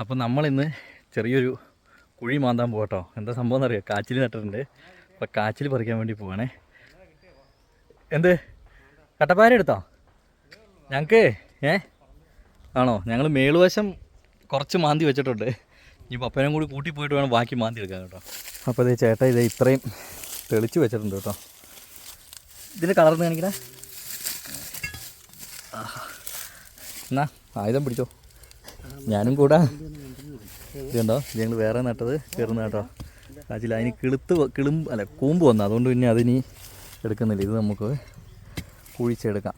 അപ്പം നമ്മളിന്ന് ചെറിയൊരു കുഴി മാന്താൻ പോകട്ടോ എന്താ സംഭവം എന്നറിയാം? കാച്ചിൽ നട്ടിട്ടുണ്ട്. അപ്പം കാച്ചിൽ പറിക്കാൻ വേണ്ടി പോവാണേ. എന്ത്? കട്ടപ്പാര എടുത്തോ? ഞങ്ങൾക്ക് ഏ? ആണോ? ഞങ്ങൾ മേളുവശം കുറച്ച് മാന്തി വെച്ചിട്ടുണ്ട്. ഇനി പപ്പനും കൂടി കൂട്ടി പോയിട്ട് വേണം ബാക്കി മാന്തി എടുക്കാൻ കേട്ടോ. അപ്പോൾ ഇത് ചേട്ടാ ഇത് ഇത്രയും തെളിച്ച് വെച്ചിട്ടുണ്ട് കേട്ടോ. ഇതിന്റെ കളർന്ന് കാണിക്കണേ. എന്നാ ആയുധം പിടിച്ചോ. ഞാനും കൂടാ. ഇതുണ്ടോ? ഞങ്ങൾ വേറെ നട്ടത് കയറുന്ന കേട്ടോ. കാച്ചിൽ അതിന് കിളുത്ത് കിളും അല്ല കൂമ്പ് വന്നു. അതുകൊണ്ട് പിന്നെ അതിനി എടുക്കുന്നില്ല. ഇത് നമുക്ക് കുഴിച്ചെടുക്കാം.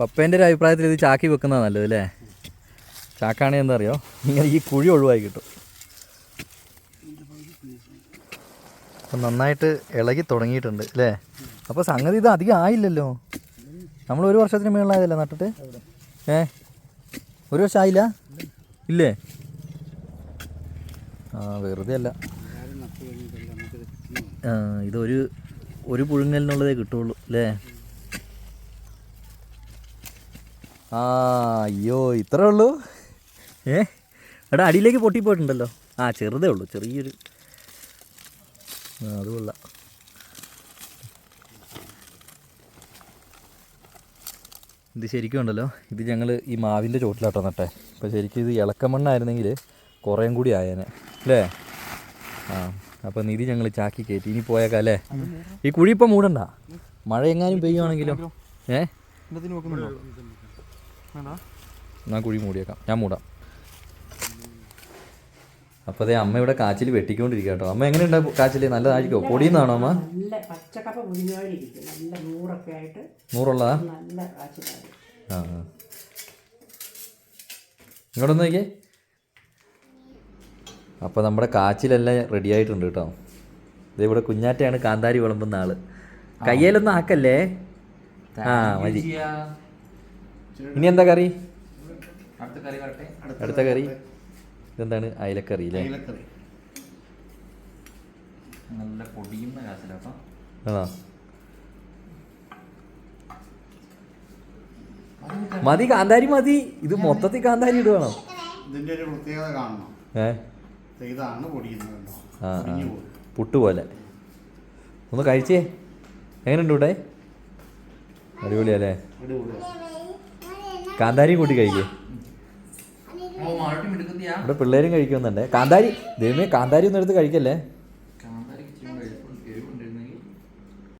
പപ്പേന്റെ ഒരു അഭിപ്രായത്തിൽ ഇത് ചാക്കി വെക്കുന്നതാണ് നല്ലത് അല്ലേ? ചാക്കാണെങ്കിൽ എന്താ അറിയോ ഇങ്ങനെ ഈ കുഴി ഒഴിവായി കിട്ടും. അപ്പം നന്നായിട്ട് ഇളകി തുടങ്ങിയിട്ടുണ്ട് അല്ലേ? അപ്പോൾ സംഗതി ഇത് അധികം ആയില്ലല്ലോ. നമ്മൾ ഒരു വർഷത്തിന് മേളിലായതല്ലേ നട്ടിട്ട്? ഏ? ഒരു വർഷം ആയില്ല. ഇല്ലേ? ആ വെറുതെ അല്ല. ഇതൊരു ഒരു പുഴുങ്ങലിനുള്ളതേ കിട്ടുള്ളൂ അല്ലേ? ആ അയ്യോ ഇത്രേ ഉള്ളൂ? ഏ? എടാ അടിയിലേക്ക് പൊട്ടിപ്പോയിട്ടുണ്ടല്ലോ. ആ ചെറുതേ ഉള്ളൂ ചെറിയൊരു അത് കൊള്ളാം. ഇത് ശരിക്കും ഉണ്ടല്ലോ. ഇത് ഞങ്ങൾ ഈ മാവിന്റെ ചോട്ടിലാട്ടോ നട്ടെ. അപ്പോൾ ശരിക്കും ഇത് ഇളക്കമണ്ണായിരുന്നെങ്കിൽ കുറേം കൂടി ആയേനെ. അല്ലേ? ആ അപ്പോൾ നിധി ഞങ്ങൾ ചാക്കി കയറ്റി. ഇനി പോയേക്കാം അല്ലേ? ഈ കുഴി ഇപ്പം മൂടണ്ട. മഴ എങ്ങാനും പെയ്യുവാണെങ്കിലോ ഏ? എന്നാ കുഴി മൂടിയേക്കാം. ഞാൻ മൂടാം. അപ്പോൾ അതേ അമ്മ ഇവിടെ കാച്ചിൽ വെട്ടിക്കൊണ്ടിരിക്കുക കേട്ടോ. അമ്മ എങ്ങനെയുണ്ട് കാച്ചിൽ നല്ലതായിരിക്കോ പൊടിയുന്നതാണോ അമ്മ? നല്ല പച്ചക്കപ്പ പൊടിഞ്ഞോണ്ടിരിക്കും. നല്ല നൂറൊക്കെ ആയിട്ട് നൂറുള്ളതാ? നല്ല ആ ഇങ്ങോട്ടൊന്ന് നോക്കിയേ. അപ്പോൾ നമ്മുടെ കാച്ചിലെല്ലാം റെഡി ആയിട്ടുണ്ട് കേട്ടോ. ദേ ഇവിടെ കുഞ്ഞാറ്റയാണ് കാന്താരി വിളമ്പുന്ന ആൾ. കയ്യിലൊന്നും ആക്കല്ലേ? ആ മതി. ഇനി എന്താ കറി? അടുത്ത കറി വരട്ടെ. അടുത്ത കറി. ഇതെന്താണ്? അയലക്കറി അല്ലേ? നല്ല പൊടിയുന്ന കാശിലാട്ടോ ആണോ? മതി. കാന്താരി മതി. ഇത് മൊത്തത്തിൽ കാന്താരി ഇടുവാണോ? ഇതിന്റെ ഒരു പ്രത്യേകത കാണണം. ഏ? ഇതാണ് പൊടിക്കുന്നത് പുട്ട് പോലെ ഒന്ന് കഴിച്ചേ. എങ്ങനെയുണ്ട് ഇവിടെ? അടിപൊളിയല്ലേ? കാന്താരി കൂട്ടി കഴിക്കേ. ഇവിടെ പിള്ളേരും കഴിക്കുന്നുണ്ട് കാന്താരി ദൈവമേ കാന്താരി ഒന്നും എടുത്ത് കഴിക്കല്ലേ?